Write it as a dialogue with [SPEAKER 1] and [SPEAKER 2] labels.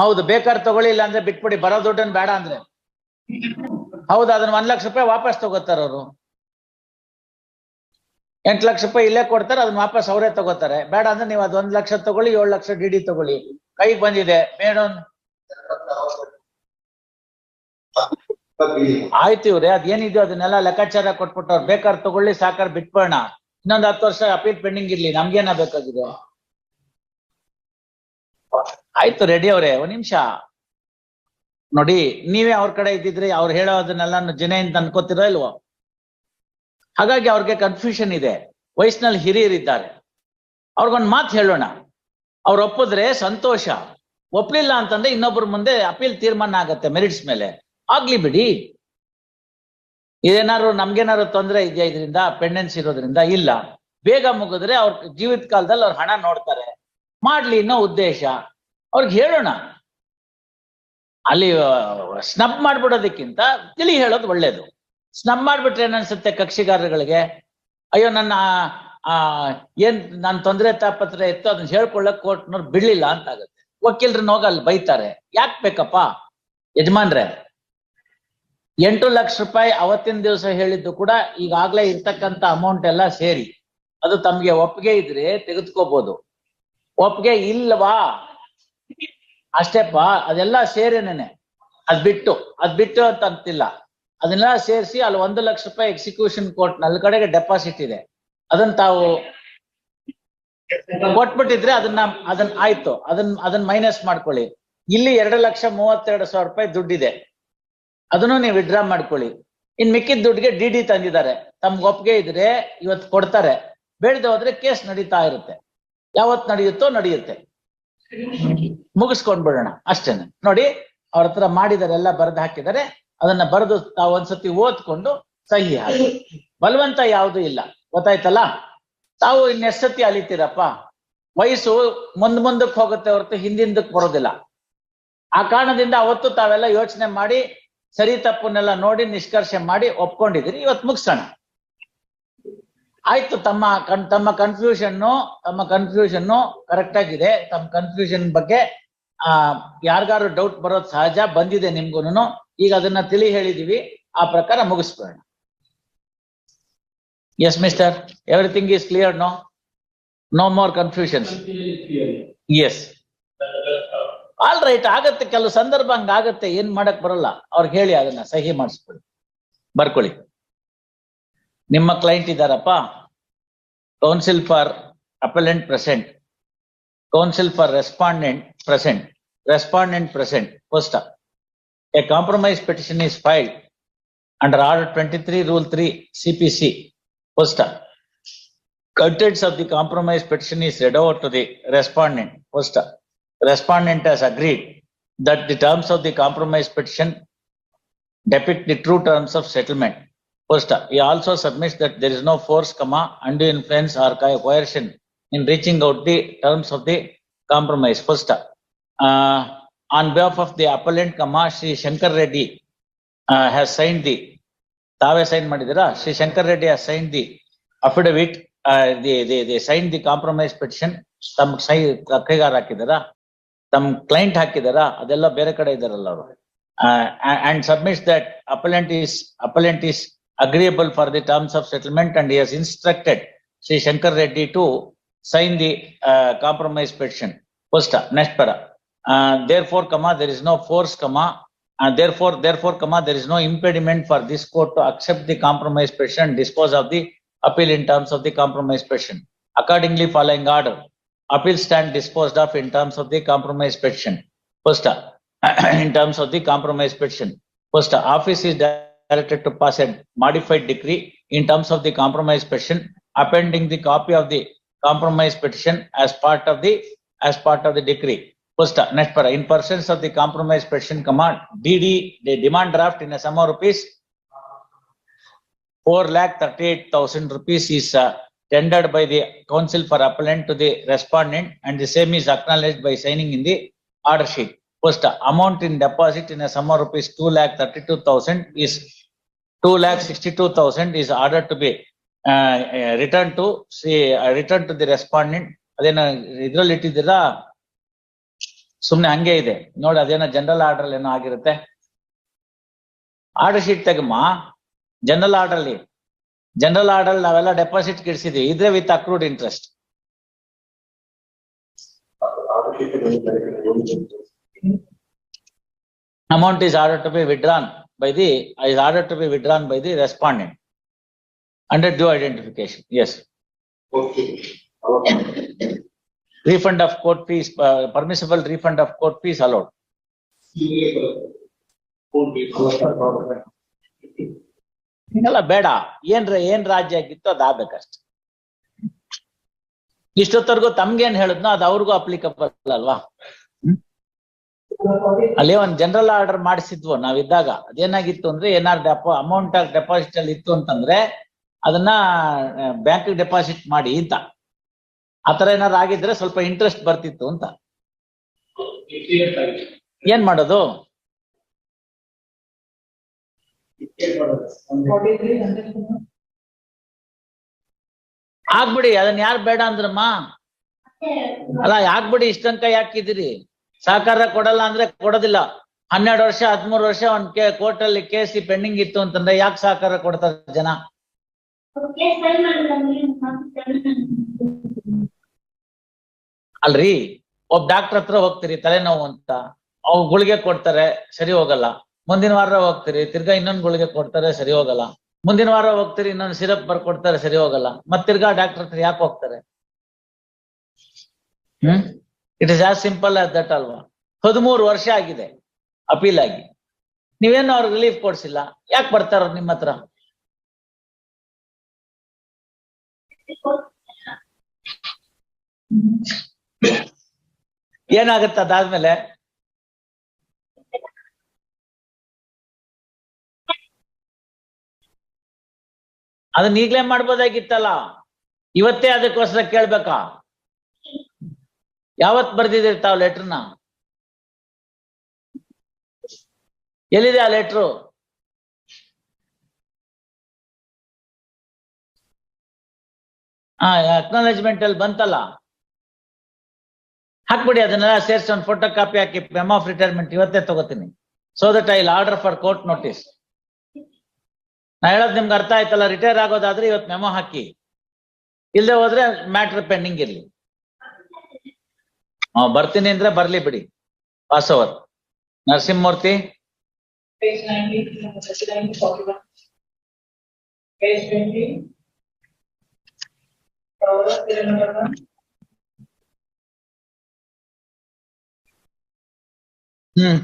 [SPEAKER 1] ಹೌದು, ಬೇಕಾದ್ರೆ ತಗೊಳ್ಳಿ ಇಲ್ಲ ಅಂದ್ರೆ ಬಿಟ್ಬಿಡಿ, ಬರೋ ದುಡ್ಡನ್ ಬೇಡ ಅಂದ್ರೆ. ಹೌದು, ಅದನ್ನ ಒಂದ್ ಲಕ್ಷ ರೂಪಾಯಿ ವಾಪಸ್ ತಗೋತಾರ ಅವರು. ಎಂಟ್ ಲಕ್ಷ ರೂಪಾಯಿ ಇಲ್ಲೇ ಕೊಡ್ತಾರೆ, ಅದನ್ನ ವಾಪಸ್ ಅವರೇ ತಗೋತಾರೆ. ಬೇಡ ಅಂದ್ರೆ ನೀವು ಅದ್ ಒಂದ್ ಲಕ್ಷ ತಗೊಳ್ಳಿ, ಏಳು ಲಕ್ಷ ಡಿ ಡಿ ತಗೊಳ್ಳಿ. ಕೈಗೆ ಬಂದಿದೆ ಮೇಡಮ್ ಆಯ್ತು ಇವ್ರೆ ಅದೇನಿದೆಯೋ ಅದನ್ನೆಲ್ಲ ಲೆಕ್ಕಾಚಾರ ಕೊಟ್ಬಿಟ್ಟು ಅವ್ರು ಬೇಕಾದ್ರೆ ತಗೊಳ್ಳಿ, ಸಾಕಾರ ಬಿಟ್ಬಿಡೋಣ. ಇನ್ನೊಂದ್ ಹತ್ತು ವರ್ಷ ಅಪೀಲ್ ಪೆಂಡಿಂಗ್ ಇರ್ಲಿ, ನಮ್ಗೇನ ಬೇಕಾಗಿದೆ? ಆಯ್ತು ರೆಡಿ ಅವ್ರೆ, ಒಂದ್ ನಿಮಿಷ. ನೋಡಿ, ನೀವೇ ಅವ್ರ ಕಡೆ ಇದ್ದಿದ್ರೆ ಅವ್ರು ಹೇಳೋದನ್ನೆಲ್ಲ ಜನ ಅಂತ ಅನ್ಕೋತಿರೋ ಇಲ್ವೋ? ಹಾಗಾಗಿ ಅವ್ರಿಗೆ ಕನ್ಫ್ಯೂಷನ್ ಇದೆ. ವಯಸ್ಸಿನಲ್ಲಿ ಹಿರಿಯರಿದ್ದಾರೆ. ಅವ್ರಿಗೊಂದು ಮಾತು ಹೇಳೋಣ. ಅವ್ರು ಒಪ್ಪಿದ್ರೆ ಸಂತೋಷ. ಒಪ್ಲಿಲ್ಲ ಅಂತಂದ್ರೆ ಇನ್ನೊಬ್ಬರ ಮುಂದೆ ಅಪೀಲ್ ತೀರ್ಮಾನ ಆಗತ್ತೆ ಮೆರಿಟ್ಸ್ ಮೇಲೆ. ಆಗ್ಲಿ ಬಿಡಿ. ಇದೇನಾದ್ರು ನಮ್ಗೇನಾದ್ರು ತೊಂದರೆ ಇದೆಯಾ ಇದರಿಂದ ಪೆಂಡೆನ್ಸ್ ಇರೋದ್ರಿಂದ ಇಲ್ಲ. ಬೇಗ ಮುಗಿದ್ರೆ ಅವ್ರ ಜೀವಿತ ಕಾಲದಲ್ಲಿ ಅವ್ರ ಹಣ ನೋಡ್ತಾರೆ. ಮಾಡ್ಲಿ ಅನ್ನೋ ಉದ್ದೇಶ. ಅವ್ರಿಗೆ ಹೇಳೋಣ. ಅಲ್ಲಿ ಸ್ನಬ್ ಮಾಡ್ಬಿಡೋದಕ್ಕಿಂತ ತಿಳಿ ಹೇಳೋದು ಒಳ್ಳೇದು. ಸ್ನಬ್ ಮಾಡ್ಬಿಟ್ರೆ ಏನನ್ಸುತ್ತೆ ಕಕ್ಷಿಗಾರರುಗಳಿಗೆ? ಅಯ್ಯೋ, ನನ್ನ, ಆ ಏನ್ ನಾನು ತೊಂದರೆ ತಾಪತ್ರ ಇತ್ತು ಅದನ್ನ ಹೇಳ್ಕೊಳ್ಳಕ್ ಕೋರ್ಟ್ನವ್ರು ಬಿಡ್ಲಿಲ್ಲ ಅಂತ ಆಗುತ್ತೆ ವಕೀಲ್ರನ್ನ ಹೋಗಿ ಅಲ್ಲಿ ಬೈತಾರೆ. ಯಾಕ್ ಬೇಕಪ್ಪ? ಯಜಮಾನ್ರೆ, ಎಂಟು ಲಕ್ಷ ರೂಪಾಯಿ ಅವತ್ತಿನ ದಿವಸ ಹೇಳಿದ್ದು ಕೂಡ ಈಗಾಗ್ಲೇ ಇರ್ತಕ್ಕಂತ ಅಮೌಂಟ್ ಎಲ್ಲ ಸೇರಿ. ಅದು ತಮ್ಗೆ ಒಪ್ಪಿಗೆ ಇದ್ರೆ ತೆಗೆದುಕೋಬಹುದು ಒಪ್ಪಿಗೆ ಇಲ್ಲವಾ? ಅಷ್ಟೇಪ್ಪ, ಅದೆಲ್ಲ ಸೇರೇನೇನೆ ಅದ್ ಬಿಟ್ಟು ಅದ್ ಬಿಟ್ಟು ಅಂತ ಅಂತಿಲ್ಲ. ಅದನ್ನೆಲ್ಲ ಸೇರಿಸಿ ಅಲ್ಲಿ ಒಂದು ಲಕ್ಷ ರೂಪಾಯಿ ಎಕ್ಸಿಕ್ಯೂಷನ್ ಕೋರ್ಟ್ ನಲ್ ಕಡೆಗೆ ಡೆಪಾಸಿಟ್ ಇದೆ. ಅದನ್ನ ತಾವು ಕೊಟ್ಬಿಟ್ಟಿದ್ರೆ ಅದನ್ನ ಅದನ್ನ ಆಯ್ತು. ಅದನ್ನ ಅದನ್ನ ಮೈನಸ್ ಮಾಡ್ಕೊಳ್ಳಿ. ಇಲ್ಲಿ ಎರಡು ಲಕ್ಷ ಮೂವತ್ತೆರಡು ಸಾವಿರ ರೂಪಾಯಿ ದುಡ್ಡಿದೆ. ಅದನ್ನು ನೀವು ವಿಡ್ರಾ ಮಾಡ್ಕೊಳ್ಳಿ. ಇನ್ ಮಿಕ್ಕಿದ ದುಡ್ಡಿಗೆ ಡಿ ಡಿ ತಂದಿದ್ದಾರೆ. ತಮ್ಗೆ ಒಪ್ಪಿಗೆ ಇದ್ರೆ ಇವತ್ತು ಕೊಡ್ತಾರೆ. ಬೇಡದೆ ಹೋದ್ರೆ ಕೇಸ್ ನಡೀತಾ ಇರುತ್ತೆ. ಯಾವತ್ ನಡೆಯುತ್ತೋ ನಡೆಯುತ್ತೆ. ಮುಗಿಸ್ಕೊಂಡ್ ಬಿಡೋಣ ಅಷ್ಟೇನೆ. ನೋಡಿ, ಅವ್ರ ಹತ್ರ ಮಾಡಿದಾರೆ ಎಲ್ಲ ಬರೆದು ಹಾಕಿದರೆ ಅದನ್ನ ಬರೆದು ತಾವು ಒಂದ್ಸತಿ ಓದ್ಕೊಂಡು ಸಹಿ ಹಾಕಿ. ಬಲವಂತ ಯಾವುದು ಇಲ್ಲ. ಗೊತ್ತಾಯ್ತಲ್ಲ? ತಾವು ಇನ್ನೆಷ್ಟತಿ ಅಲಿತೀರಪ್ಪ? ವಯಸ್ಸು ಮುಂದ್ ಮುಂದಕ್ಕೆ ಹೋಗುತ್ತೆ ಹೊರತು ಹಿಂದಿಂದಕ್ಕೆ ಬರೋದಿಲ್ಲ. ಆ ಕಾರಣದಿಂದ ಅವತ್ತು ತಾವೆಲ್ಲ ಯೋಚನೆ ಮಾಡಿ, ಸರಿ ತಪ್ಪನ್ನೆಲ್ಲ ನೋಡಿ, ನಿಷ್ಕರ್ಷೆ ಮಾಡಿ ಒಪ್ಕೊಂಡಿದ್ದೀರಿ. ಇವತ್ತು ಮುಗಿಸೋಣ. ಆಯ್ತು, ತಮ್ಮ ಕನ್, ತಮ್ಮ ಕನ್ಫ್ಯೂಷನ್ ತಮ್ಮ ಕನ್ಫ್ಯೂಷನ್ ಕರೆಕ್ಟ್ ಆಗಿದೆ. ತಮ್ಮ ಕನ್ಫ್ಯೂಷನ್ ಬಗ್ಗೆ, ಆ ಯಾರಿಗಾರು ಡೌಟ್ ಬರೋದು ಸಹಜ, ಬಂದಿದೆ ನಿಮ್ಗೂನು ಈಗ ಅದನ್ನ ತಿಳಿ ಹೇಳಿದೀವಿ. ಆ ಪ್ರಕಾರ ಮುಗಿಸ್ಬೇಡ yes mister everything is clear no no more confusion yes all right ಆಗತ್ತೆ, ಕೆಲವು ಸಂದರ್ಭ ಹಂಗಾಗತ್ತೆ, ಏನ್ ಮಾಡಕ್ ಬರಲ್ಲ. ಅವ್ರಿಗೆ ಹೇಳಿ ಅದನ್ನ ಸಹಿ ಮಾಡಿಸ್ಕೊಳ್ಳಿ. ಬರ್ಕೊಳ್ಳಿ. ನಿಮ್ಮ client counsel for appellant present, counsel for respondent present, respondent present, first up. A compromise petition is filed under Order 23, Rule 3, CPC, first up. Contents of the compromise petition is read over to the respondent, first up. Respondent has agreed that the terms of the compromise petition depict the true terms of settlement First, he also submits that there is no force, comma, undue influence or co- coercion in reaching out the terms of the compromise. First, uh, on behalf of the appellant, comma, Sri Shankar Reddy uh, has signed the, ತಾವೇ sign ಮಾಡಿದಿರಾ Shri Shankar Reddy has signed the affidavit, uh, they, they, they signed the compromise petition, ತಮ್ಮ ಸೈ ಕೈಗಾರ ಹಾಕಿದಾರಾ ತಮ್ಮ client ಹಾಕಿದಾರಾ ಅದೆಲ್ಲ ಬೇರೆ ಕಡೆ ಇದಾರಲ್ಲ ಅವರು and submits that appellant is appellant is agreeable for the terms of settlement and he has instructed Sri Shankar Reddy to sign the uh, compromise petition. First, next para. Uh, therefore, comma, there is no force, comma, and therefore, therefore, comma, there is no impediment for this court to accept the compromise petition and dispose of the appeal in terms of the compromise petition. Accordingly, following order, appeal stand disposed of in terms of the compromise petition. First, in terms of the compromise petition. First, office is directed to pass a modified decree in terms of the compromise petition, appending the copy of the compromise petition as part of the, as part of the decree. First, next para, in persons of the compromise petition command, DD, the demand draft in a sum of rupees four lakh thirty-eight thousand rupees is uh, tendered by the council for appellant to the respondent and the same is acknowledged by signing in the order sheet. First amount in deposit in sum of rupees two lakh thirty two thousand is two lakh sixty two thousand is order to be return to C return to the respondent ಅದೇನ ಇದ್ರಲ್ಲಿ ಇಟ್ಟಿದಿರಾ ಸುಮ್ನೆ ಹಂಗೆ ಇದೆ. ನೋಡಿ, ಅದೇನ general order ಅಲ್ಲಿ ಏನೋ ಆಗಿರುತ್ತೆ. ಆರ್ಡರ್ ಶೀಟ್ ತೆಗ್ ಜನರಲ್ ಆರ್ಡರ್ ಅಲ್ಲಿ. ಜನರಲ್ ಆರ್ಡರ್ ನಾವೆಲ್ಲ ಡೆಪಾಸಿಟ್ ಗಿಡ್ಸಿದ್ವಿ. ಇದ್ರೆ with accrued interest amount is order to be withdrawn by the is order to be withdrawn by the respondent under due identification yes refund of court fees permissible refund of court fees allowed ಹಿಂಗಲ್ಲ ಬೇಡ. ಏನ್ ಏನ್ ರಾಜ್ಯ ಆಗಿತ್ತು ಅದಾಗಬೇಕಷ್ಟೆ ಇಷ್ಟೊತ್ತವರೆಗೂ ತಮ್ಗೆ ಏನ್ ಹೇಳಿದ್ನೋ ಅದು ಅವ್ರಿಗೂ applicable ಅಲ್ವಾ? ಅಲ್ಲಿ ಒಂದ್ ಜನರಲ್ ಆರ್ಡರ್ ಮಾಡಿಸಿದ್ವು ನಾವಿದ್ದಾಗ. ಅದೇನಾಗಿತ್ತು ಅಂದ್ರೆ ಏನಾರ ಡೆಪೋ ಅಮೌಂಟ್ ಡೆಪಾಸಿಟ್ ಅಲ್ಲಿ ಇತ್ತು ಅಂತಂದ್ರೆ ಅದನ್ನ ಬ್ಯಾಂಕ್ ಡೆಪಾಸಿಟ್ ಮಾಡಿ ಅಂತ. ಆತರ ಏನಾರ ಆಗಿದ್ರೆ ಸ್ವಲ್ಪ ಇಂಟ್ರೆಸ್ಟ್ ಬರ್ತಿತ್ತು ಅಂತ. ಏನ್ ಮಾಡೋದು? ಆಗ್ಬಿಡಿ ಅದನ್ನ ಯಾರು ಬೇಡ ಅಂದ್ರಮ್ಮ? ಅಲ್ಲ, ಆಗ್ಬಿಡಿ ಇಷ್ಟಂಕ ಯಾಕಿದಿರಿ ಸಹಕಾರ ಕೊಡಲ್ಲ ಅಂದ್ರೆ ಕೊಡೋದಿಲ್ಲ. ಹನ್ನೆರಡು ವರ್ಷ, ಹದ್ಮೂರು ವರ್ಷ ಒಂದ್ ಕೇ ಕೋರ್ಟ್ ಅಲ್ಲಿ ಕೇಸ್ ಪೆಂಡಿಂಗ್ ಇತ್ತು ಅಂತಂದ್ರೆ ಯಾಕೆ ಸಹಕಾರ ಕೊಡ್ತಾರೆ ಜನ? ಅಲ್ರಿ ಒಬ್ಬ ಡಾಕ್ಟರ್ ಹತ್ರ ಹೋಗ್ತೀರಿ, ತಲೆನೋವು ಅಂತ ಅವ್ ಗುಳಿಗೆ ಕೊಡ್ತಾರೆ, ಸರಿ ಹೋಗಲ್ಲ. ಮುಂದಿನ ವಾರ ಹೋಗ್ತೀರಿ, ತಿರ್ಗಾ ಇನ್ನೊಂದ್ ಗುಳಿಗೆ ಕೊಡ್ತಾರೆ, ಸರಿ ಹೋಗಲ್ಲ. ಮುಂದಿನ ವಾರ ಹೋಗ್ತೀರಿ, ಇನ್ನೊಂದ್ ಸಿರಪ್ ಬರ್ಕೊಡ್ತಾರೆ, ಸರಿ ಹೋಗಲ್ಲ. ಮತ್ ತಿರ್ಗಾ ಡಾಕ್ಟರ್ ಹತ್ರ ಯಾಕೆ ಹೋಗ್ತಾರೆ? ಹ್ಮ್? It is as simple as that ಅಲ್ವಾ? ಹದಿಮೂರು ವರ್ಷ ಆಗಿದೆ, ಅಪೀಲ್ ಆಗಿ. ನೀವೇನು ಅವ್ರಿಗೆ ರಿಲೀಫ್ ಕೊಡ್ಸಿಲ್ಲ? ಯಾಕೆ ಬರ್ತಾರ ನಿಮ್ಮ ಹತ್ರ? ಏನಾಗತ್ತ ಅದಾದ್ಮೇಲೆ? ಅದನ್ನ ಈಗ್ಲೇ ಮಾಡ್ಬೋದಾಗಿತ್ತಲ್ಲ? ಇವತ್ತೇ ಅದಕ್ಕೋಸ್ಕರ ಕೇಳ್ಬೇಕಾ? ಯಾವತ್ ಬರ್ದಿದ್ದೀರಿ ತಾವ್ ಲೆಟರ್ನ ಎಲ್ಲಿದೆ ಆ ಲೆಟ್ರು ಹಾ ಅಕ್ನಾಲೇಜ್ಮೆಂಟ್ ಅಲ್ಲಿ ಬಂತಲ್ಲ? ಹಾಕ್ಬಿಡಿ ಅದನ್ನೆಲ್ಲ ಸೇರಿಸಿ ಒಂದು ಫೋಟೋ ಕಾಪಿ ಹಾಕಿ ಮೆಮ್ ಆಫ್ ರಿಟೈರ್ಮೆಂಟ್ ಇವತ್ತೇ ತಗೋತೀನಿ. So that I order for court notice ನಾ ಹೇಳೋದು ನಿಮ್ಗೆ ಅರ್ಥ ಆಯ್ತಲ್ಲ? ರಿಟೈರ್ ಆಗೋದಾದ್ರೆ ಇವತ್ತು ಮೆಮೋ ಹಾಕಿ. ಇಲ್ಲದೆ ಹೋದ್ರೆ ಮ್ಯಾಟ್ರ್ ಪೆಂಡಿಂಗ್ ಇರ್ಲಿ. ಬರ್ತೀನಿ ಅಂದ್ರೆ ಬರ್ಲಿ ಬಿಡಿ. ಪಾಸ್ ಅವರ್ ನರಸಿಂಹಮೂರ್ತಿ? ಹ್ಮ್.